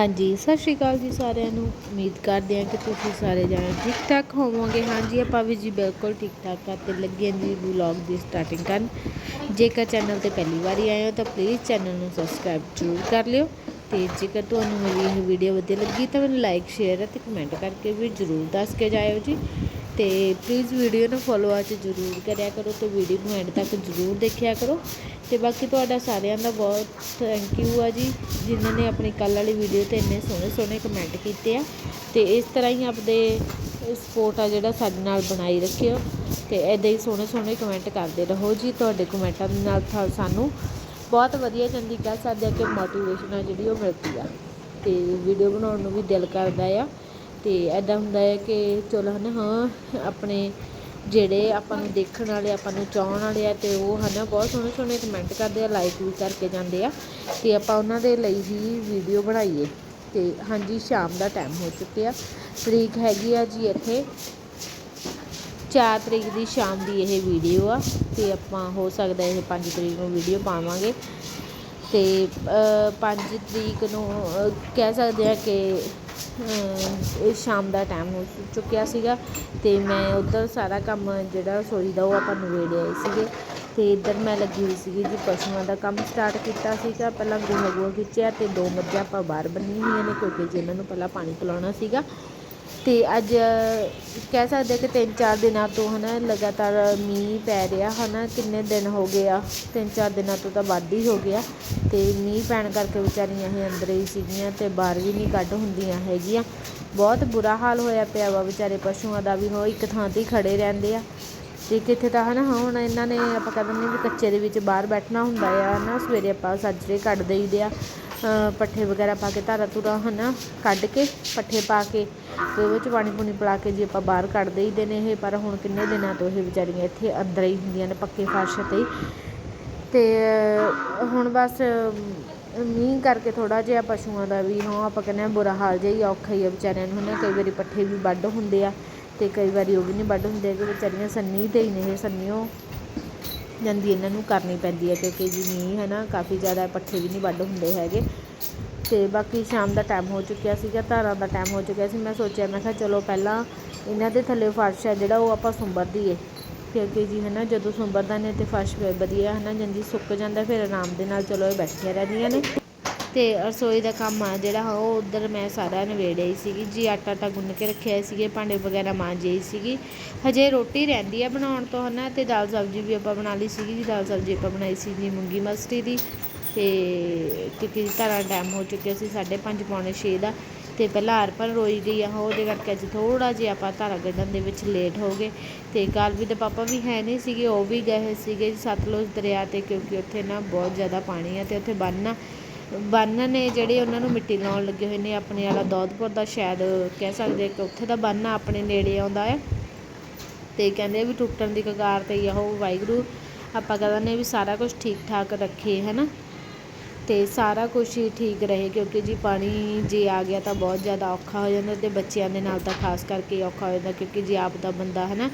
ਹਾਂਜੀ, ਸਤਿ ਸ਼੍ਰੀ ਅਕਾਲ ਜੀ ਸਾਰਿਆਂ ਨੂੰ। ਉਮੀਦ ਕਰਦੇ ਹਾਂ ਕਿ ਤੁਸੀਂ ਸਾਰੇ ਜਾਣੇ ਠੀਕ ਠਾਕ ਹੋਵੋਗੇ। ਹਾਂਜੀ, ਆਪਾਂ ਵੀ ਜੀ ਬਿਲਕੁਲ ਠੀਕ ਠਾਕ ਆ ਤੇ ਲੱਗੇ ਹਾਂ ਜੀ ਵਲੌਗ ਦੀ ਸਟਾਰਟਿੰਗ ਕਰਨ। ਜੇਕਰ ਚੈਨਲ ਤੇ ਪਹਿਲੀ ਵਾਰੀ ਆਏ ਹੋ ਤਾਂ ਪਲੀਜ਼ ਚੈਨਲ ਨੂੰ ਸਬਸਕ੍ਰਾਈਬ ਜ਼ਰੂਰ ਕਰ ਲਿਓ ਤੇ ਜੇਕਰ ਤੁਹਾਨੂੰ ਮੇਰੀ ਇਹ ਵੀਡੀਓ ਵਧੀਆ ਲੱਗੀ ਤਾਂ ਮੈਨੂੰ ਲਾਈਕ ਸ਼ੇਅਰ ਅਤੇ ਕਮੈਂਟ ਕਰਕੇ ਵੀ ਜ਼ਰੂਰ ਦੱਸ ਕੇ ਜਾਇਓ ਜੀ। ਤੇ ਪਲੀਜ਼ ਵੀਡੀਓ ਨੂੰ ਫੋਲੋ ਅੱਜ ਜ਼ਰੂਰ ਕਰਿਆ ਕਰੋ ਤੇ ਵੀਡੀਓ ਨੂੰ ਐਂਡ ਤੱਕ ਜ਼ਰੂਰ ਦੇਖਿਆ ਕਰੋ। ਤੇ ਬਾਕੀ ਤੁਹਾਡਾ ਸਾਰਿਆਂ ਦਾ ਬਹੁਤ ਥੈਂਕ ਯੂ ਆ ਜੀ, ਜਿਨ੍ਹਾਂ ਨੇ ਆਪਣੀ ਕੱਲ ਵਾਲੀ ਵੀਡੀਓ ਤੇ ਇੰਨੇ ਸੋਹਣੇ ਸੋਹਣੇ ਕਮੈਂਟ ਕੀਤੇ ਆ। ਤੇ ਇਸ ਤਰ੍ਹਾਂ ਹੀ ਆਪਦੇ ਸਪੋਰਟ ਆ ਜਿਹੜਾ ਸਾਡੇ ਨਾਲ ਬਣਾਈ ਰੱਖਿਓ ਤੇ ਐਦਾਂ ਹੀ ਸੋਹਣੇ ਸੋਹਣੇ ਕਮੈਂਟ ਕਰਦੇ ਰਹੋ ਜੀ, ਤੁਹਾਡੇ ਕਮੈਂਟਾਂ ਦੇ ਨਾਲ ਥਾ- ਸਾਨੂੰ ਬਹੁਤ ਵਧੀਆ ਚੰਗੀ ਕਹਿ ਸਕਦੇ ਆ ਕਿ ਮੋਟੀਵੇਸ਼ਨ ਆ ਜਿਹੜੀ ਉਹ ਮਿਲਦੀ ਆ। ਤੇ ਵੀਡੀਓ ਬਣਾਉਣ ਨੂੰ ਵੀ ਦਿਲ ਕਰਦਾ ਆ। ਅਤੇ ਇੱਦਾਂ ਹੁੰਦਾ ਹੈ ਕਿ ਚਲੋ ਹੈ ਨਾ ਹਾਂ, ਆਪਣੇ ਜਿਹੜੇ ਆਪਾਂ ਨੂੰ ਦੇਖਣ ਵਾਲੇ, ਆਪਾਂ ਨੂੰ ਚਾਹੁਣ ਵਾਲੇ ਆ ਅਤੇ ਉਹ ਹੈ ਨਾ ਬਹੁਤ ਸੋਹਣੇ ਸੋਹਣੇ ਕਮੈਂਟ ਕਰਦੇ ਆ ਲਾਈਕ ਵੀ ਕਰਕੇ ਜਾਂਦੇ ਆ ਅਤੇ ਆਪਾਂ ਉਹਨਾਂ ਦੇ ਲਈ ਹੀ ਵੀਡੀਓ ਬਣਾਈਏ ਅਤੇ ਹਾਂਜੀ, ਸ਼ਾਮ ਦਾ ਟਾਈਮ ਹੋ ਚੁੱਕਿਆ। ਤਰੀਕ ਹੈਗੀ ਆ ਜੀ ਇੱਥੇ 4 ਤਰੀਕ ਦੀ ਸ਼ਾਮ ਦੀ ਇਹ ਵੀਡੀਓ ਆ ਤੇ ਆਪਾਂ ਹੋ ਸਕਦਾ ਇਹ 5 ਤਰੀਕ ਨੂੰ ਵੀਡੀਓ ਪਾਵਾਂਗੇ ਤੇ 5 ਤਰੀਕ ਨੂੰ ਕਹਿ ਸਕਦੇ ਆ ਕਿ ਸ਼ਾਮ ਦਾ ਟਾਈਮ ਹੋ ਚੁੱਕਿਆ ਸੀਗਾ ਅਤੇ ਮੈਂ ਉੱਧਰ ਸਾਰਾ ਕੰਮ ਜਿਹੜਾ ਰਸੋਈ ਦਾ ਉਹ ਆਪਾਂ ਨਵੇੜੇ ਆਏ ਸੀਗੇ ਅਤੇ ਇੱਧਰ ਮੈਂ ਲੱਗੀ ਹੋਈ ਸੀਗੀ ਜੀ ਪਸ਼ੂਆਂ ਦਾ ਕੰਮ ਸਟਾਰਟ ਕੀਤਾ ਸੀਗਾ, ਪਹਿਲਾਂ ਗੋਹਾ ਗੋਹਾ ਖਿੱਚਿਆ ਅਤੇ ਦੋ ਮੱਝਾਂ ਆਪਾਂ ਬਾਹਰ ਬੰਨੀਆਂ ਹੋਈਆਂ ਨੇ ਕਿਉਂਕਿ ਜੀ ਇਹਨਾਂ ਨੂੰ ਪਹਿਲਾਂ ਪਾਣੀ ਪਿਲਾਉਣਾ ਸੀਗਾ ਅਤੇ ਅੱਜ, ਕਹਿ ਸਕਦੇ ਕਿ ਤਿੰਨ ਚਾਰ ਦਿਨਾਂ ਤੋਂ ਹੈ ਨਾ ਲਗਾਤਾਰ ਮੀਂਹ ਪੈ ਰਿਹਾ ਹੈ ਨਾ ਕਿੰਨੇ ਦਿਨ ਹੋ ਗਏ ਆ, ਤਿੰਨ ਚਾਰ ਦਿਨਾਂ ਤੋਂ ਤਾਂ ਵੱਧ ਹੀ ਹੋ ਗਿਆ। ਅਤੇ ਮੀਂਹ ਪੈਣ ਕਰਕੇ ਵਿਚਾਰੀਆਂ ਇਹ ਅੰਦਰ ਹੀ ਸੀਗੀਆਂ ਅਤੇ ਬਾਹਰ ਵੀ ਨਹੀਂ ਕੱਢ ਹੁੰਦੀਆਂ ਹੈਗੀਆਂ। ਬਹੁਤ ਬੁਰਾ ਹਾਲ ਹੋਇਆ ਪਿਆ ਵਾ ਵਿਚਾਰੇ ਪਸ਼ੂਆਂ ਦਾ ਵੀ ਹੋ ਇੱਕ ਥਾਂ ਤੇ ਹੀ ਖੜੇ ਰਹਿੰਦੇ ਆ। ਅਤੇ ਕਿੱਥੇ ਤਾਂ ਹੈ ਨਾ ਹੁਣ ਇਹਨਾਂ ਨੇ ਆਪਾਂ ਕਹਿੰਦੇ ਨੇ ਵੀ ਕੱਚੇ ਦੇ ਵਿੱਚ ਬਾਹਰ ਬੈਠਣਾ ਹੁੰਦਾ ਆ ਨਾ ਸਵੇਰੇ ਆਪਾਂ ਸੱਜਰੇ ਕੱਢ ਦੇਈਦੇ ਆ। ਪੱਠੇ ਵਗੈਰਾ ਪਾ ਕੇ ਧਾਰਾ ਧੁਰਾ ਹਨਾ, ਕੱਢ ਕੇ ਪੱਠੇ ਪਾ ਕੇ ਤੇ ਉਹਦੇ ਵਿੱਚ ਪਾਣੀ ਪੂਣੀ ਪਿਲਾ ਕੇ ਜੀ ਆਪਾਂ ਬਾਹਰ ਕੱਢ ਦੇਈਦੇ ਨੇ ਇਹ, ਪਰ ਹੁਣ ਕਿੰਨੇ ਦਿਨਾਂ ਤੋਂ ਇਹ ਵਿਚਾਰੀਆਂ ਇੱਥੇ ਅੰਦਰ ਹੀ ਹੁੰਦੀਆਂ ਨੇ ਪੱਕੇ ਫਰਸ਼ ਤੇ ਹੀ। ਤੇ ਹੁਣ ਬਸ ਮੀਂਹ ਕਰਕੇ ਥੋੜਾ ਜਿਹਾ ਪਸ਼ੂਆਂ ਦਾ ਵੀ, ਹਾਂ, ਆਪਾਂ ਕਹਿੰਦੇ ਆ ਬੁਰਾ ਹਾਲ ਜਿਹਾ ਹੀ ਔਖਾ ਹੀ ਆ ਵਿਚਾਰਿਆਂ ਨੂੰ ਹਨਾ, ਕਈ ਵਾਰੀ ਪੱਠੇ ਵੀ ਵੱਢ ਹੁੰਦੇ ਆ ਤੇ ਕਈ ਵਾਰੀ ਉਹ ਵੀ ਨਹੀਂ ਵੱਢ ਹੁੰਦੇ ਕਿ ਵਿਚਾਰੀਆਂ ਸੰਨੀ ਤੇ ਹੀ ਨੇ ਇਹ, ਸੰਨੀਓ ਜਾਂਦੀ, ਇਹਨਾਂ ਨੂੰ ਕਰਨੀ ਪੈਂਦੀ ਹੈ, ਕਿਉਂਕਿ ਜੀ ਮੀਂਹ ਹੈ ਨਾ, ਕਾਫੀ ਜ਼ਿਆਦਾ ਪੱਠੇ ਵੀ ਨਹੀਂ ਵੱਢ ਹੁੰਦੇ ਹੈਗੇ। ਤੇ ਬਾਕੀ ਸ਼ਾਮ ਦਾ ਟਾਈਮ ਹੋ ਚੁੱਕਿਆ ਸੀਗਾ, ਧਾਰਾਂ ਦਾ ਟਾਈਮ ਹੋ ਚੁੱਕਿਆ ਸੀ, ਮੈਂ ਸੋਚਿਆ, ਮੈਂ ਕਿਹਾ ਚਲੋ ਪਹਿਲਾਂ ਇਹਨਾਂ ਦੇ ਥੱਲੇ ਫਰਸ਼ ਹੈ, ਜਿਹੜਾ ਉਹ ਆਪਾਂ ਸੁੰਬਰ ਦਈਏ ਕਿਉਂਕਿ ਜੀ ਹੈ ਨਾ, ਜਦੋਂ ਸੁੰਬਰਦਾ ਨੇ ਤੇ ਫਰਸ਼ ਵਧੀਆ ਹੈ ਨਾ ਜੰਦੀ ਸੁੱਕ ਜਾਂਦਾ, ਫਿਰ ਆਰਾਮ ਦੇ ਨਾਲ ਚਲੋ ਇਹ ਬੈਠੀਆਂ ਰਹਿੰਦੀਆਂ ਨੇ। ਅਤੇ ਰਸੋਈ ਦਾ ਕੰਮ ਆ ਜਿਹੜਾ, ਉਹ ਉੱਧਰ ਮੈਂ ਸਾਰਾ ਨਵੇੜਿਆ ਹੀ ਸੀਗੀ। ਜੀ, ਆਟਾ ਆਟਾ ਗੁੰਨ ਕੇ ਰੱਖਿਆ ਸੀਗੇ, ਭਾਂਡੇ ਵਗੈਰਾ ਮਾਂਜੇ ਹੀ ਸੀਗੀ। ਹਜੇ ਰੋਟੀ ਰਹਿੰਦੀ ਆ ਬਣਾਉਣ ਤੋਂ ਹਨਾ ਅਤੇ ਦਾਲ ਸਬਜ਼ੀ ਵੀ ਆਪਾਂ ਬਣਾ ਲਈ ਸੀਗੀ ਜੀ। ਦਾਲ ਸਬਜ਼ੀ ਆਪਾਂ ਬਣਾਈ ਸੀ ਜੀ ਮੂੰਗੀ ਮਸਤੀ ਦੀ। ਅਤੇ ਕਿਉਂਕਿ ਧਾਰਾਂ ਟਾਈਮ ਹੋ ਚੁੱਕਿਆ ਸੀ 5:30 ਪੌਣੇ 6 ਦਾ। ਤੇ ਪਹਿਲਾਂ ਅਰਪਨ ਰੋਈ ਗਈ ਆ, ਉਹਦੇ ਕਰਕੇ ਅੱਜ ਥੋੜਾ ਜਿਹਾ ਆਪਾਂ ਧਾਰਾ ਕੱਢਣ ਦੇ ਵਿੱਚ ਲੇਟ ਹੋ ਗਏ। ਤੇ ਕਾਲਵੀ ਦੇ ਪਾਪਾ ਵੀ ਹੈ ਨਹੀਂ ਸੀਗੇ, ਉਹ ਵੀ ਗਏ ਸੀਗੇ ਸਤਲੁਜ ਦਰਿਆ ਤੇ, ਕਿਉਂਕਿ ਉੱਥੇ ਨਾ ਬਹੁਤ ਜ਼ਿਆਦਾ ਪਾਣੀ ਆ ਤੇ ਉੱਥੇ ਬੰਨ ਬੰਨ ਨੇ ਜਿਹੜੇ ਉਹਨਾਂ ਨੂੰ ਮਿੱਟੀ ਲਾਉਣ ਲੱਗੇ ਹੋਏ ਨੇ, ਆਪਣੇ ਵਾਲਾ ਦੌਦਪੁਰ ਦਾ ਸ਼ਾਇਦ ਕਹਿ ਸਕਦੇ ਕਿ ਉੱਥੇ ਦਾ ਬੰਨ ਆਪਣੇ ਨੇੜੇ ਆਉਂਦਾ ਹੈ। ਤੇ ਕਹਿੰਦੇ ਵੀ ਟੁੱਟਣ ਦੀ ਕਗਾਰ ਤੇ ਹੀ ਆ ਉਹ, ਵਾਹਿਗੁਰੂ, ਆਪਾਂ ਕਹਿੰਦੇ ਨੇ ਵੀ ਸਾਰਾ ਕੁਝ ਠੀਕ ਠਾਕ ਰੱਖੇ ਹੈ ਨਾ ਤੇ ਸਾਰਾ ਕੁਝ ਹੀ ਠੀਕ ਰਹੇ, ਕਿਉਂਕਿ ਜੀ ਪਾਣੀ ਜੇ ਆ ਗਿਆ ਤਾਂ ਬਹੁਤ ਜ਼ਿਆਦਾ ਔਖਾ ਹੋ ਜਾਂਦਾ ਤੇ ਬੱਚਿਆਂ ਦੇ ਨਾਲ ਤਾਂ ਖਾਸ ਕਰਕੇ ਔਖਾ ਹੋ ਜਾਂਦਾ, ਕਿਉਂਕਿ ਜੀ ਆਪ ਦਾ ਬੰਦਾ ਹੈ ਨਾ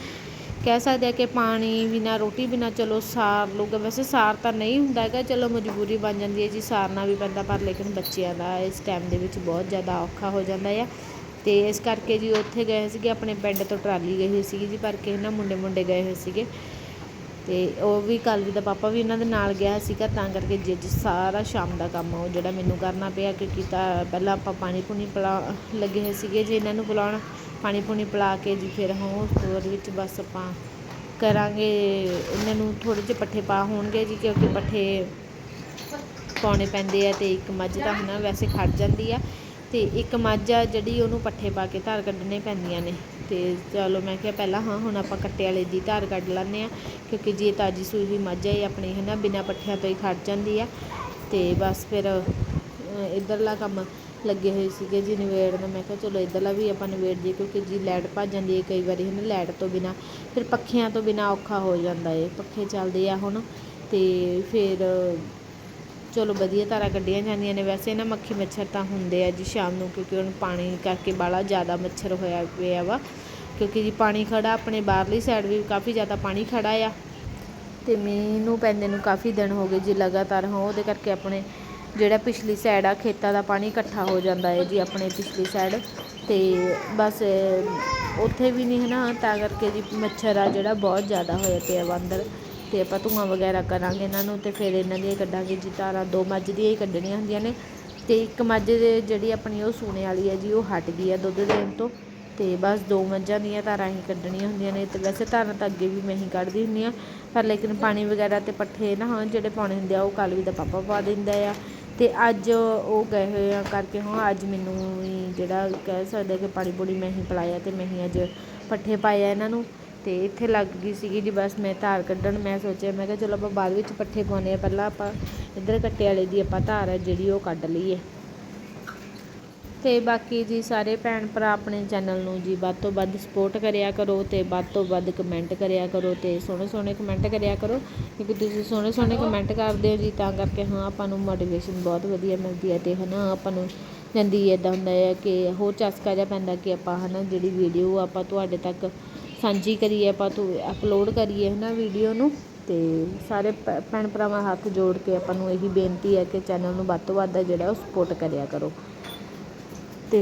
ਕਹਿ ਸਕਦੇ ਆ ਕਿ ਪਾਣੀ ਬਿਨਾ ਰੋਟੀ ਬਿਨਾ ਚਲੋ ਸਾਰ ਲੂਗਾ ਵੈਸੇ ਸਾਰ ਤਾਂ ਨਹੀਂ ਹੁੰਦਾ ਹੈਗਾ, ਚਲੋ ਮਜਬੂਰੀ ਬਣ ਜਾਂਦੀ ਹੈ ਜੀ ਸਾਰਨਾ ਵੀ ਪੈਂਦਾ, ਪਰ ਲੇਕਿਨ ਬੱਚਿਆਂ ਦਾ ਇਸ ਟਾਈਮ ਦੇ ਵਿੱਚ ਬਹੁਤ ਜ਼ਿਆਦਾ ਔਖਾ ਹੋ ਜਾਂਦਾ ਆ। ਤੇ ਇਸ ਕਰਕੇ ਜੀ ਉੱਥੇ ਗਏ ਸੀਗੇ, ਆਪਣੇ ਪਿੰਡ ਤੋਂ ਟਰਾਲੀ ਗਈ ਹੋਈ ਸੀਗੀ ਜੀ, ਪਰ ਕੇ ਨਾ ਮੁੰਡੇ ਮੁੰਡੇ ਗਏ ਹੋਏ ਸੀਗੇ। ਤੇ ਉਹ ਵੀ ਕਾਲਵੀ ਦਾ ਪਾਪਾ ਵੀ ਉਹਨਾਂ ਦੇ ਨਾਲ ਗਿਆ ਸੀਗਾ, ਤਾਂ ਕਰਕੇ ਜੀ ਸਾਰਾ ਸ਼ਾਮ ਦਾ ਕੰਮ ਉਹ ਜਿਹੜਾ ਮੈਨੂੰ ਕਰਨਾ ਪਿਆ, ਕਿਉਂਕਿ ਤਾਂ ਪਹਿਲਾਂ ਆਪਾਂ ਪਾਣੀ ਪੂਣੀ ਪਿਲਾ, ਲੱਗੇ ਹੋਏ ਸੀਗੇ ਜੀ, ਇਹਨਾਂ ਨੂੰ ਬੁਲਾਉਣ। ਪਾਣੀ ਪੂਣੀ ਪਿਲਾ ਕੇ ਜੀ ਫਿਰ ਹਾਂ ਉਹਦੇ ਵਿੱਚ ਬਸ ਆਪਾਂ ਕਰਾਂਗੇ ਇਹਨਾਂ ਨੂੰ ਥੋੜ੍ਹੇ ਜਿਹੇ ਪੱਠੇ ਪਾ ਹੋਣਗੇ ਜੀ ਕਿਉਂਕਿ ਪੱਠੇ ਪਾਉਣੇ ਪੈਂਦੇ ਆ ਤੇ ਇੱਕ ਮੱਝ ਤਾਂ ਹਨਾ ਵੈਸੇ ਖੜ ਜਾਂਦੀ ਆ ਤੇ ਇੱਕ ਮੱਝ ਆ ਜਿਹੜੀ ਉਹਨੂੰ ਪੱਠੇ ਪਾ ਕੇ ਧਾਰ ਕੱਢਣੇ ਪੈਂਦੀਆਂ ਨੇ। ਤੇ ਚਲੋ ਮੈਂ ਕਿਹਾ ਪਹਿਲਾਂ ਹਾਂ ਹੁਣ ਆਪਾਂ ਕੱਟੇ ਵਾਲੇ ਦੀ ਧਾਰ ਕੱਢ ਲੈਂਦੇ ਆ ਕਿਉਂਕਿ ਜੇ ਤਾਜੀ ਸੂਈ ਹੋਈ ਮੱਝ ਹੈ ਇਹ ਆਪਣੀ ਹੈ ਨਾ ਬਿਨਾਂ ਪੱਠਿਆਂ ਤੋਂ ਹੀ ਖੜ ਜਾਂਦੀ ਆ। ਤੇ ਬਸ ਫਿਰ ਅ, ਇੱਧਰਲਾ ਕੰਮ ਲੱਗੇ ਹੋਏ ਸੀਗੇ ਜੀ ਨਵੇੜਨ ਮੈਂ ਕਿਹਾ, ਚਲੋ, ਇੱਧਰਲਾ ਵੀ ਆਪਾਂ ਨਵੇੜ ਜੀ ਕਿਉਂਕਿ ਜੀ ਲਾਈਟ ਭੱਜ ਜਾਂਦੀ ਹੈ ਕਈ ਵਾਰੀ ਹੈ ਨਾ ਲਾਈਟ ਤੋਂ ਬਿਨਾ। ਫਿਰ ਪੱਖਿਆਂ ਤੋਂ ਬਿਨਾ ਔਖਾ ਹੋ ਜਾਂਦਾ ਏ। ਪੱਖੇ ਚੱਲਦੇ ਆ ਹੁਣ, ਤੇ ਫਿਰ ਚਲੋ, ਵਧੀਆ ਧਾਰਾਂ ਕੱਢੀਆਂ ਜਾਂਦੀਆਂ ਨੇ। ਵੈਸੇ ਨਾ ਮੱਖੀ ਮੱਛਰ ਤਾਂ ਹੁੰਦੇ ਆ ਜੀ ਸ਼ਾਮ ਨੂੰ, ਕਿਉਂਕਿ ਹੁਣ ਪਾਣੀ ਕਰਕੇ ਬਾਲਾ ਜ਼ਿਆਦਾ ਮੱਛਰ ਹੋਇਆ ਪਿਆ ਵਾ। ਕਿਉਂਕਿ ਜੀ ਪਾਣੀ ਖੜਾ ਆਪਣੇ ਬਾਹਰਲੀ ਸਾਈਡ ਵੀ ਕਾਫੀ ਜ਼ਿਆਦਾ ਪਾਣੀ ਖੜਾ ਆ। ਤੇ ਮੀਂਹ ਨੂੰ, ਪੈਂਦੇ ਨੂੰ ਕਾਫੀ ਦਿਨ ਹੋ ਗਏ ਜੀ ਲਗਾਤਾਰ, ਹਾਂ, ਉਹਦੇ ਕਰਕੇ ਆਪਣੇ ਜਿਹੜਾ ਪਿਛਲੀ ਸਾਈਡ ਆ, ਖੇਤਾਂ ਦਾ ਪਾਣੀ ਇਕੱਠਾ ਹੋ ਜਾਂਦਾ ਹੈ ਜੀ ਆਪਣੇ ਪਿਛਲੀ ਸਾਈਡ ਤੇ ਬਸ ਉੱਥੇ ਵੀ ਨਹੀਂ ਹੈ ਨਾ ਤਾਂ ਕਰਕੇ ਜੀ ਮੱਛਰ ਆ ਜਿਹੜਾ ਬਹੁਤ ਜ਼ਿਆਦਾ ਹੋਇਆ ਪਿਆ ਵਾ ਅੰਦਰ। ਤੇ ਆਪਾਂ ਧੂੰਆਂ ਵਗੈਰਾ ਕਰਾਂਗੇ ਇਹਨਾਂ ਨੂੰ ਤੇ ਫਿਰ ਇਹਨਾਂ ਦੀਆਂ ਕੱਢਾਂਗੇ ਜੀ, ਤਾਰਾਂ ਦੋ ਮੱਝ ਦੀਆਂ ਹੀ ਕੱਢਣੀਆਂ ਹੁੰਦੀਆਂ ਨੇ। ਤੇ ਇੱਕ ਮੱਝ ਦੇ ਜਿਹੜੀ ਆਪਣੀ ਉਹ ਸੂਣੇ ਵਾਲੀ ਹੈ ਜੀ, ਉਹ ਹਟ ਗਈ ਆ ਦੁੱਧ ਦੇਣ ਤੋਂ। ਤੇ ਬਸ ਦੋ ਮੱਝਾਂ ਦੀਆਂ ਧਾਰਾਂ ਹੀ ਕੱਢਣੀਆਂ ਹੁੰਦੀਆਂ ਨੇ ਤੇ ਵੈਸੇ ਧਾਰਾਂ ਤਾਂ ਅੱਗੇ ਵੀ ਮੈਂ ਹੀ ਕੱਢਦੀ ਹੁੰਦੀ ਆ ਪਰ ਲੇਕਿਨ ਪਾਣੀ ਵਗੈਰਾ ਤੇ ਪੱਠੇ ਨਾ ਹਾਂ ਜਿਹੜੇ ਪਾਉਣੇ ਹੁੰਦੇ ਆ, ਉਹ ਕਾਲਵੀ ਦਾ ਪਾਪਾ ਪਾ ਦਿੰਦਾ ਆ। ਅਤੇ ਅੱਜ ਉਹ ਗਏ ਹੋਏ ਆ ਕਰਕੇ ਹਾਂ ਅੱਜ ਮੈਨੂੰ ਹੀ ਜਿਹੜਾ ਕਹਿ ਸਕਦੇ ਕਿ ਪਾਣੀ ਪੂਣੀ ਮੈਂ ਹੀ ਪਿਲਾਇਆ ਅਤੇ ਮੈਂ ਹੀ ਅੱਜ ਪੱਠੇ ਪਾਏ ਆ ਇਹਨਾਂ ਨੂੰ ਅਤੇ ਇੱਥੇ ਲੱਗ ਗਈ ਸੀਗੀ ਜੀ ਬਸ ਮੈਂ ਧਾਰ ਕੱਢਣ ਮੈਂ ਸੋਚਿਆ ਮੈਂ ਕਿਹਾ ਚਲੋ ਆਪਾਂ ਬਾਅਦ ਵਿੱਚ ਪੱਠੇ ਪਾਉਂਦੇ ਹਾਂ ਪਹਿਲਾਂ ਆਪਾਂ ਇੱਧਰ ਕੱਟੇ ਵਾਲੇ ਦੀ ਆਪਾਂ ਧਾਰ ਹੈ ਜਿਹੜੀ ਉਹ ਕੱਢ ਲਈਏ। ਤੇ ਬਾਕੀ ਜੀ ਸਾਰੇ ਭੈਣ ਭਰਾ ਆਪਣੇ ਚੈਨਲ ਨੂੰ ਜੀ ਵੱਧ ਤੋਂ ਵੱਧ ਸਪੋਰਟ ਕਰਿਆ ਕਰੋ ਤੇ ਵੱਧ ਤੋਂ ਵੱਧ ਕਮੈਂਟ ਕਰਿਆ ਕਰੋ ਤੇ ਸੋਹਣੇ ਸੋਹਣੇ ਕਮੈਂਟ ਕਰਿਆ ਕਰੋ, ਕਿਉਂਕਿ ਤੁਸੀਂ ਸੋਹਣੇ ਸੋਹਣੇ ਕਮੈਂਟ ਕਰਦੇ ਹੋ ਜੀ, ਤਾਂ ਕਰਕੇ ਹਾਂ ਆਪਾਂ ਨੂੰ ਮੋਟੀਵੇਸ਼ਨ ਬਹੁਤ ਵਧੀਆ ਮਿਲਦੀ ਹੈ ਤੇ ਹਨਾ ਆਪਾਂ ਨੂੰ ਜਾਂਦੀ ਇੱਦਾਂ ਹੁੰਦਾ ਹੈ ਕਿ ਹੋਰ ਚਸਕਾ ਜਿਹਾ ਪੈਂਦਾ ਕਿ ਆਪਾਂ ਹਨਾ ਜਿਹੜੀ ਵੀਡੀਓ ਆਪਾਂ ਤੁਹਾਡੇ ਤੱਕ ਸਾਂਝੀ ਕਰੀਏ, ਆਪਾਂ ਤੋਂ ਅਪਲੋਡ ਕਰੀਏ ਹਨਾ ਵੀਡੀਓ ਨੂੰ ਤੇ ਸਾਰੇ ਭੈ- ਭੈਣ ਭਰਾਵਾਂ ਹੱਥ ਜੋੜ ਕੇ ਆਪਾਂ ਨੂੰ ਇਹੀ ਬੇਨਤੀ ਹੈ ਕਿ ਚੈਨਲ ਨੂੰ ਵੱਧ ਤੋਂ ਵੱਧ ਜਿਹੜਾ ਉਹ ਸਪੋਰਟ ਕਰਿਆ ਕਰੋ। ਤੇ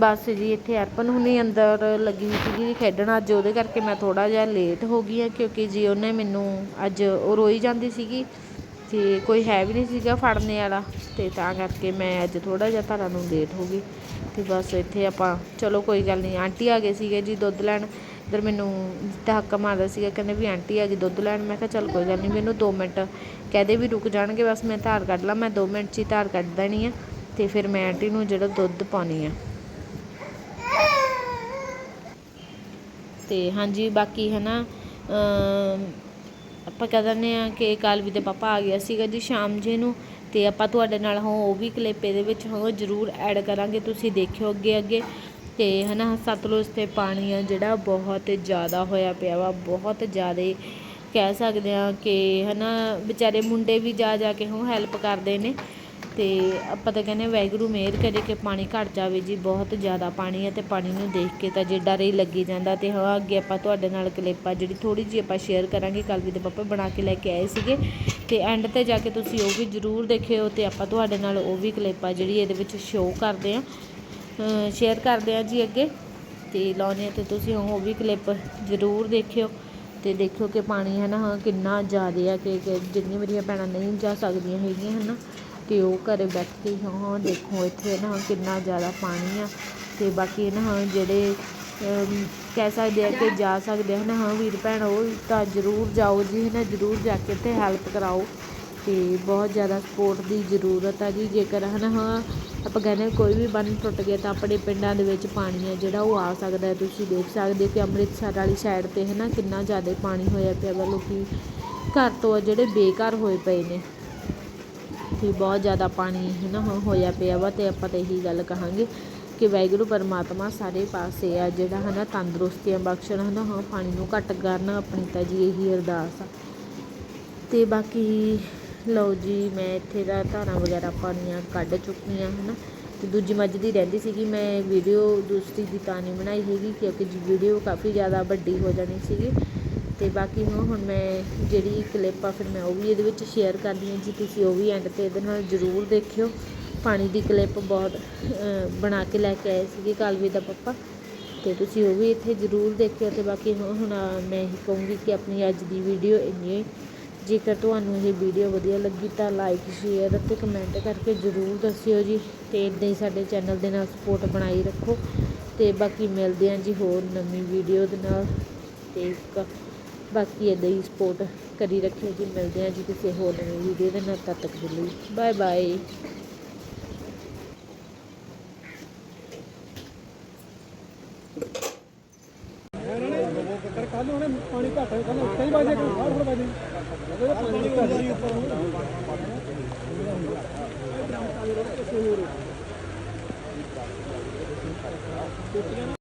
ਬਸ ਜੀ ਇੱਥੇ ਅਰਪਨ ਹੁਣੀ ਅੰਦਰ ਲੱਗੀ ਹੋਈ ਸੀਗੀ ਜੀ ਖੇਡਣ। ਅੱਜ ਉਹਦੇ ਕਰਕੇ ਮੈਂ ਥੋੜਾ ਜਿਹਾ ਲੇਟ ਹੋ ਗਈ ਹਾਂ ਕਿਉਂਕਿ ਜੀ ਉਹਨੇ ਮੈਨੂੰ ਅੱਜ ਉਹ ਰੋਈ ਜਾਂਦੀ ਸੀਗੀ ਤੇ ਕੋਈ ਹੈ ਵੀ ਨਹੀਂ ਸੀਗਾ ਫੜਨੇ ਵਾਲਾ ਤੇ ਤਾਂ ਕਰਕੇ ਮੈਂ ਅੱਜ ਥੋੜਾ ਜਿਹਾ ਧਾਰਾਂ ਨੂੰ ਲੇਟ ਹੋ ਗਈ। ਤੇ ਬਸ ਇੱਥੇ ਆਪਾਂ ਚਲੋ ਕੋਈ ਗੱਲ ਨਹੀਂ, ਆਂਟੀ ਆ ਗਏ ਸੀਗੇ ਜੀ ਦੁੱਧ ਲੈਣ। ਇੱਧਰ ਮੈਨੂੰ ਧੱਕਾ ਮਾਰਦਾ ਸੀਗਾ, ਕਹਿੰਦੇ ਵੀ ਆਂਟੀ ਆ ਗਈ ਦੁੱਧ ਲੈਣ। ਮੈਂ ਕਿਹਾ ਚੱਲ ਕੋਈ ਗੱਲ ਨਹੀਂ, ਮੈਨੂੰ 2 ਮਿੰਟ ਕਹਦੇ ਵੀ ਰੁਕ ਜਾਣਗੇ, ਬਸ ਮੈਂ ਧਾਰ ਕੱਢ ਲਾਂ, ਮੈਂ 2 ਮਿੰਟ 'ਚ ਹੀ ਧਾਰ ਕੱਢ ਦੇਣੀ ਆ। ਤੇ ਫਿਰ ਮੈਂ ਆਂਟੀ ਨੂੰ ਜਿਹੜਾ ਦੁੱਧ ਪਾਉਣੀ ਆ। ਤੇ ਹਾਂਜੀ, ਬਾਕੀ ਹੈ ਨਾ ਆਪਾਂ ਕਹਿ ਦਿੰਦੇ ਆ ਕਿ ਕਾਲਵੀ ਦੇ ਪਾਪਾ ਆ ਗਿਆ ਸੀਗਾ ਜੀ ਸ਼ਾਮ ਜੇ ਨੂੰ, ਤੇ ਆਪਾਂ ਤੁਹਾਡੇ ਨਾਲ ਹਾਂ ਉਹ ਵੀ ਕਲਿੱਪ ਇਹਦੇ ਵਿੱਚ ਹਾਂ ਜ਼ਰੂਰ ਐਡ ਕਰਾਂਗੇ, ਤੁਸੀਂ ਦੇਖਿਓ ਅੱਗੇ ਅੱਗੇ। ਤੇ ਹਨਾ ਸਤਲੁਜ ਤੇ ਪਾਣੀ ਆ ਜਿਹੜਾ ਬਹੁਤ ਜ਼ਿਆਦਾ ਹੋਇਆ ਪਿਆ ਵਾ, ਬਹੁਤ ਜ਼ਿਆਦਾ ਕਹਿ ਸਕਦੇ ਆ ਕਿ ਹਨਾ ਵਿਚਾਰੇ ਮੁੰਡੇ ਵੀ ਜਾ ਜਾ ਕੇ ਹਾਂ ਹੈਲਪ ਕਰਦੇ ਨੇ। ਅਤੇ ਆਪਾਂ ਤਾਂ ਕਹਿੰਦੇ ਵਾਹਿਗੁਰੂ ਮਿਹਰ ਕਰੇ ਕਿ ਪਾਣੀ ਘੱਟ ਜਾਵੇ ਜੀ, ਬਹੁਤ ਜ਼ਿਆਦਾ ਪਾਣੀ ਹੈ ਅਤੇ ਪਾਣੀ ਨੂੰ ਦੇਖ ਕੇ ਤਾਂ ਜੇ ਡਰ ਹੀ ਲੱਗੀ ਜਾਂਦਾ ਅਤੇ ਹਾਂ, ਅੱਗੇ ਆਪਾਂ ਤੁਹਾਡੇ ਨਾਲ ਕਲਿੱਪ ਆ ਜਿਹੜੀ ਥੋੜ੍ਹੀ ਜਿਹੀ ਆਪਾਂ ਸ਼ੇਅਰ ਕਰਾਂਗੇ ਕਲਵੀ ਦੇ ਪਾਪਾ ਬਣਾ ਕੇ ਲੈ ਕੇ ਆਏ ਸੀਗੇ ਅਤੇ ਐਂਡ ਤੇ ਜਾ ਕੇ ਤੁਸੀਂ ਉਹ ਵੀ ਜ਼ਰੂਰ ਦੇਖਿਓ ਅਤੇ ਆਪਾਂ ਤੁਹਾਡੇ ਨਾਲ ਉਹ ਵੀ ਕਲਿੱਪ ਆ ਜਿਹੜੀ ਇਹਦੇ ਵਿੱਚ ਸ਼ੋਅ ਕਰਦੇ ਆ ਸ਼ੇਅਰ ਕਰਦੇ ਆ ਜੀ ਅੱਗੇ ਤੇ ਲਾਉਣੇ ਆ ਤੇ ਤੁਸੀਂ ਉਹ ਵੀ ਕਲਿੱਪ ਜ਼ਰੂਰ ਦੇਖਿਓ ਤੇ ਦੇਖਿਓ ਕਿ ਪਾਣੀ ਹੈ ਨਾ, ਹਾਂ, ਕਿੰਨਾ ਜ਼ਿਆਦਾ ਆ ਕਿ ਕਿ ਜਿੰਨੀਆਂ ਮੇਰੀਆਂ ਭੈਣਾਂ ਨਹੀਂ ਜਾ ਸਕਦੀਆਂ ਹੈਗੀਆਂ ਹਨ ਤੇ ਉਹ ਘਰੇ ਬੈਠ ਹਾਂ ਹਾਂ ਦੇਖੋ ਇੱਥੇ ਨਾ ਕਿੰਨਾ ਜ਼ਿਆਦਾ ਪਾਣੀ ਆ ਤੇ ਬਾਕੀ ਨਾ ਜਿਹੜੇ ਕਹਿ ਸਕਦੇ ਆ ਕਿ ਜਾ। ਸਕਦੇ ਹਨ ਹਾਂ ਵੀਰ ਭੈਣ ਉਹ ਤਾਂ ਜ਼ਰੂਰ ਜਾਓ ਜੀ ਹੈ ਨਾ? ਜ਼ਰੂਰ ਜਾ ਕੇ ਤੇ ਹੈਲਪ ਕਰਾਓ। ਤੇ ਬਹੁਤ ਜ਼ਿਆਦਾ ਸਪੋਰਟ ਦੀ ਜ਼ਰੂਰਤ ਆ ਜੀ। ਜੇਕਰ ਹੈ ਨਾ ਹਾਂ ਆਪਾਂ ਕਹਿੰਦੇ ਕੋਈ ਵੀ ਬੰਨ ਟੁੱਟ ਗਿਆ ਤਾਂ ਆਪਣੇ ਪਿੰਡਾਂ ਦੇ ਵਿੱਚ ਪਾਣੀ ਹੈ ਜਿਹੜਾ ਉਹ ਆ ਸਕਦਾ ਤੁਸੀਂ ਦੇਖ ਸਕਦੇ ਹੋ ਕਿ ਅੰਮ੍ਰਿਤਸਰ ਵਾਲੀ ਸਾਈਡ ਤੇ ਹੈ ਨਾ ਕਿੰਨਾ ਜ਼ਿਆਦਾ ਪਾਣੀ ਹੋਇਆ ਪਿਆ ਵਾ। ਲੋਕੀ ਘਰ ਤੋਂ ਆ ਜਿਹੜੇ ਬੇਘਰ ਹੋਏ ਪਏ ਨੇ। ਤੇ ਬਹੁਤ ਜ਼ਿਆਦਾ ਪਾਣੀ ਹੈ ਨਾ ਹੋ- ਹੋਇਆ ਪਿਆ ਵਾ ਤੇ ਆਪਾਂ ਤਾਂ ਇਹੀ ਗੱਲ ਕਹਾਂਗੇ ਕਿ ਵਾਹਿਗੁਰੂ ਪਰਮਾਤਮਾ ਸਾਰੇ ਪਾਸੇ ਆ ਜਿਹੜਾ ਹੈ ਨਾ ਤੰਦਰੁਸਤੀਆਂ ਬਖਸ਼ਣ ਹੈ ਨਾ ਹਾਂ ਪਾਣੀ ਨੂੰ ਘੱਟ ਕਰਨ, ਆਪਣੀ ਤਾਂ ਜੀ ਇਹੀ ਅਰਦਾਸ ਆ। ਤੇ ਬਾਕੀ ਲਓ ਜੀ, ਮੈਂ ਇੱਥੇ ਦਾ ਧਾਰਾਂ ਵਗੈਰਾ ਪਾਣੀਆਂ ਕੱਢ ਚੁੱਕੀਆਂ ਹੈ ਨਾ ਤੇ ਦੂਜੀ ਮੱਝ ਦੀ ਰਹਿੰਦੀ ਸੀਗੀ, ਮੈਂ ਵੀਡੀਓ ਦੂਸਰੀ ਦੀ ਤਾਂ ਨਹੀਂ ਬਣਾਈ ਹੈਗੀ ਕਿਉਂਕਿ ਜੀ ਵੀਡੀਓ ਕਾਫੀ ਜ਼ਿਆਦਾ ਵੱਡੀ ਹੋ ਜਾਣੀ ਸੀਗੀ। ਤੇ ਬਾਕੀ ਹੁਣ ਹੁਣ ਮੈਂ ਜਿਹੜੀ ਕਲਿੱਪ ਆ, ਫਿਰ ਮੈਂ ਉਹ ਵੀ ਇਹਦੇ ਵਿੱਚ ਸ਼ੇਅਰ ਕਰਦੀ ਹਾਂ ਜੀ, ਤੁਸੀਂ ਉਹ ਵੀ ਐਂਡ ਤੇ ਇਹਦੇ ਨਾਲ ਜ਼ਰੂਰ ਦੇਖਿਓ। ਪਾਣੀ ਦੀ ਕਲਿੱਪ ਬਹੁਤ ਬਣਾ ਕੇ ਲੈ ਕੇ ਆਏ ਸੀਗੇ ਕਾਲਵੀ ਦਾ ਪਪਾ। ਤੇ ਤੁਸੀਂ ਉਹ ਵੀ ਇੱਥੇ ਜ਼ਰੂਰ ਦੇਖਿਓ ਤੇ ਬਾਕੀ ਹੁਣ ਹੁਣ ਮੈਂ ਇਹੀ ਕਹੂੰਗੀ ਕਿ ਆਪਣੀ ਅੱਜ ਦੀ ਵੀਡੀਓ ਇੰਨੀ ਜੇਕਰ ਤੁਹਾਨੂੰ ਇਹ ਵੀਡੀਓ ਵਧੀਆ ਲੱਗੀ ਤਾਂ ਲਾਈਕ ਸ਼ੇਅਰ ਅਤੇ ਕਮੈਂਟ ਕਰਕੇ ਜ਼ਰੂਰ ਦੱਸਿਓ ਜੀ ਤੇ ਇਦਾਂ ਹੀ ਸਾਡੇ ਚੈਨਲ ਦੇ ਨਾਲ ਸਪੋਰਟ ਬਣਾਈ ਰੱਖੋ। ਤੇ ਬਾਕੀ ਮਿਲਦੇ ਹਾਂ ਜੀ ਹੋਰ ਨਵੀਂ ਵੀਡੀਓ ਦੇ ਨਾਲ। ਤੇ ਬਾਕੀ ਇਦਾਂ ਹੀ ਸਪੋਰਟ ਕਰੀ ਰੱਖਿਓ ਜੀ, ਮਿਲਦੇ ਆ ਜੀ ਕਿਸੇ ਹੋਰ ਨਵੀਂ ਵੀਡੀਓ ਦੇ ਨਾਲ, ਤਦ ਤੱਕ ਦੇ ਲਈ ਬਾਏ ਬਾਏ ਪਾਣੀ